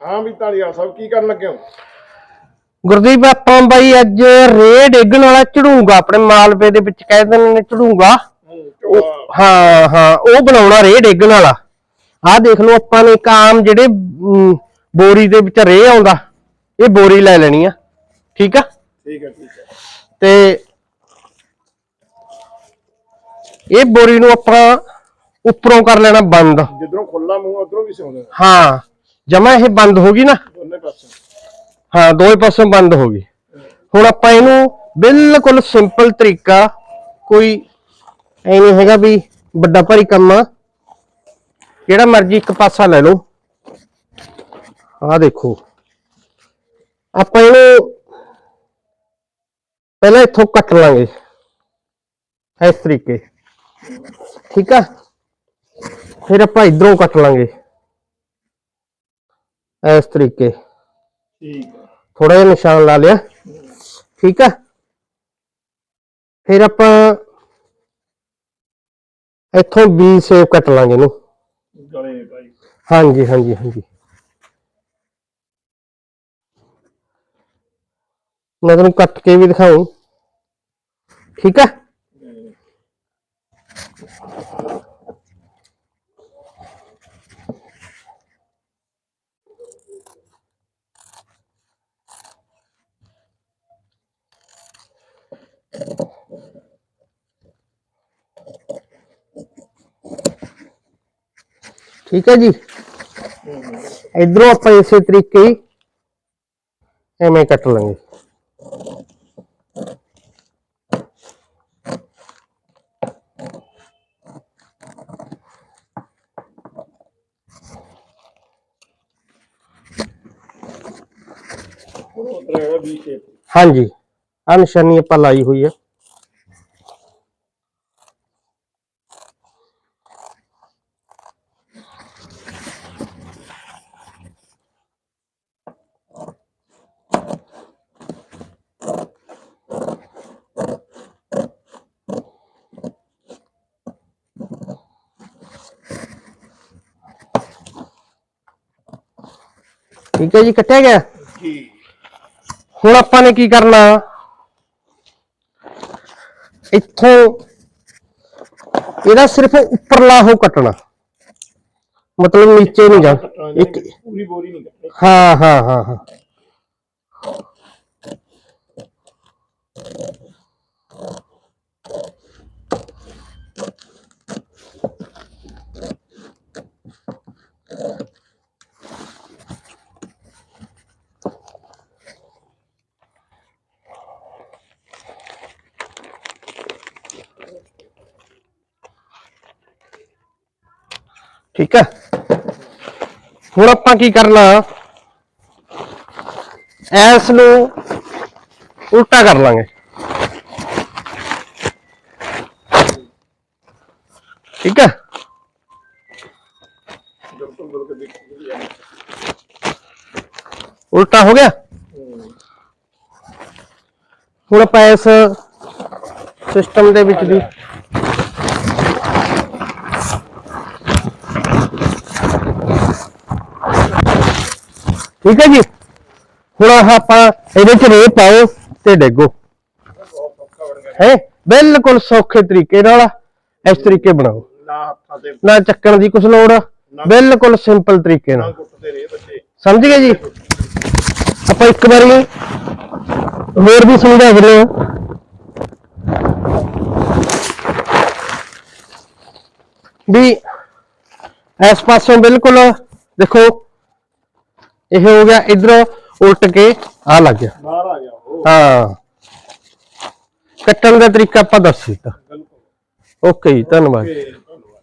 ਹਾਂ ਵੀ ਢਾਲੀਵਾਲ ਸਾਹਿਬ ਕੀ ਕਰਨ ਲੱਗੇ ਹੋ? ਗੁਰਦੀਪ ਆਪਾਂ ਬਾਈ ਅੱਜ ਰੇ ਡੇਗਣ ਵਾਲਾ ਝੜੂਗਾ ਆਪਣੇ ਮਾਲਵੇ ਦੇ ਵਿੱਚ ਕਹਿ ਦਿੰਦੇ ਨੇ ਝੋਲਾ ਹਾਂ ਹਾਂ ਉਹ ਬਣਾਉਣਾ ਰੇ ਡੇਗਣ ਵਾਲਾ। ਆਹ ਦੇਖ ਲਓ ਆਪਾਂ ਨੇ ਇੱਕ ਆਮ ਜਿਹੜੇ ਬੋਰੀ ਦੇ ਵਿੱਚ ਰੇ ਆਉਂਦਾ ਇਹ ਬੋਰੀ ਲੈ ਲੈਣੀ ਆ। ਠੀਕ ਆ? ਠੀਕ ਹੈ ਤੇ ਇਹ ਬੋਰੀ ਨੂੰ ਆਪਾਂ ਉੱਪਰੋਂ ਕਰ ਲੈਣਾ ਬੰਦ। ਜਿੱਧਰੋਂ ਖੁੱਲਾ ਮੂੰਹ ਉਧਰੋਂ ਵੀ ਸਿਉਂਦੇ ਹਾਂ। ਜਮਾ ਇਹ ਬੰਦ ਹੋ ਗਈ ਨਾ? ਦੋਨੇ ਪਾਸੇ ਹਾਂ ਦੋਵੇਂ ਪਾਸੋਂ ਬੰਦ ਹੋ ਗਈ। ਹੁਣ ਆਪਾਂ ਇਹਨੂੰ ਬਿਲਕੁਲ ਸਿੰਪਲ ਤਰੀਕਾ ਕੋਈ ਐ ਨਹੀਂ ਹੈਗਾ ਵੀ ਵੱਡਾ ਭਾਰੀ ਕੰਮ ਆ। ਜਿਹੜਾ ਮਰਜ਼ੀ ਇੱਕ ਪਾਸਾ ਲੈ ਲਓ। ਆਹ ਦੇਖੋ। ਆਪਾਂ ਇਹਨੂੰ ਪਹਿਲਾਂ ਇੱਥੋਂ ਕੱਟ ਲਾਂਗੇ। ਇਸ ਤਰੀਕੇ। ਠੀਕ ਆ? ਫਿਰ ਆਪਾਂ ਇਧਰੋਂ ਕੱਟ ਲਾਂਗੇ। ਇਸ ਤਰੀਕੇ। ਠੀਕ ਥੋੜਾ ਜਿਹਾ ਨਿਸ਼ਾਨ ਲਾ ਲਿਆ। ਠੀਕ ਆ। ਫਿਰ ਆਪਾਂ ਇੱਥੋਂ ਵੀ ਸੇਵ ਕੱਟ ਲਾਂਗੇ ਇਹਨੂੰ। ਗਲੇ ਭਾਈ। ਹਾਂਜੀ ਹਾਂਜੀ ਹਾਂਜੀ। ਮੈਂ ਤੁਹਾਨੂੰ ਕੱਟ ਕੇ ਵੀ ਦਿਖਾਉਂ ਠੀਕ ਆ। ਠੀਕ ਹੈ ਜੀ? ਇਧਰੋਂ ਆਪਾਂ ਇਸੇ ਤਰੀਕੇ ਹੀ ਐਵੇਂ ਕੱਟ ਲਾਂਗੇ। ਹਾਂਜੀ। ਆ ਨਿਸ਼ਾਨੀ ਆਪਾਂ ਲਾਈ ਹੋਈ ਹੈ। ਠੀਕ ਹੈ ਜੀ ਕੱਟਿਆ ਗਿਆ? ਜੀ ਹੁਣ ਆਪਾਂ ਨੇ ਕੀ ਕਰਨਾ? ਇੱਥੋਂ ਇਹਦਾ ਸਿਰਫ ਉੱਪਰਲਾ ਹੋ ਕੱਟਣਾ। ਮਤਲਬ ਨੀਚੇ ਨਹੀਂ ਜਾ ਇੱਕ ਪੂਰੀ ਬੋਰੀ ਨਹੀਂ ਕੱਟਣੀ। ਹਾਂ ਹਾਂ ਹਾਂ ਹਾਂ। ਠੀਕ ਹੈ? ਹੁਣ ਆਪਾਂ ਕੀ ਕਰਨਾ? ਐਸ ਨੂੰ ਉਲਟਾ ਕਰ ਲਾਂਗੇ। ਠੀਕ ਹੈ? ਉਲਟਾ ਹੋ ਗਿਆ? ਹੁਣ ਆਪਾਂ ਇਸ ਸਿਸਟਮ ਦੇ ਵਿੱਚ ਵੀ ਠੀਕ ਹੈ ਜੀ? ਹੁਣ ਆਹ ਆਪਾਂ ਇਹਦੇ ਚ ਰੇ ਪਾਓ ਤੇ ਡੇਗੋ। ਹੈ? ਬਿਲਕੁਲ ਸੌਖੇ ਤਰੀਕੇ ਨਾਲ ਇਸ ਤਰੀਕੇ ਬਣਾਓ। ਨਾ ਹੱਥਾਂ ਤੇ ਨਾ ਚੱਕਣ ਦੀ ਕੁਛ ਲੋੜ ਬਿਲਕੁਲ ਸਿੰਪਲ ਤਰੀਕੇ ਨਾਲ। ਰਹੇ ਬੱਚੇ। ਸਮਝ ਗਏ ਜੀ? ਆਪਾਂ ਇੱਕ ਵਾਰੀ ਹੋਰ ਵੀ ਸਮਝਾ ਦਿੰਦੇ ਹਾਂ। ਵੀ ਇਸ ਪਾਸੋਂ ਬਿਲਕੁਲ ਦੇਖੋ ਇਹ ਹੋ ਗਿਆ ਇਧਰ ਉਲਟ ਕੇ ਆ ਲੱਗ ਗਿਆ। ਬਾਹਰ ਆ ਗਿਆ ਉਹ। ਹਾਂ। ਕੱਟਣ ਦਾ ਤਰੀਕਾ ਆਪਾਂ ਦੱਸ ਦਿੱਤਾ। ਬਿਲਕੁਲ। ਓਕੇ ਜੀ ਧੰਨਵਾਦ.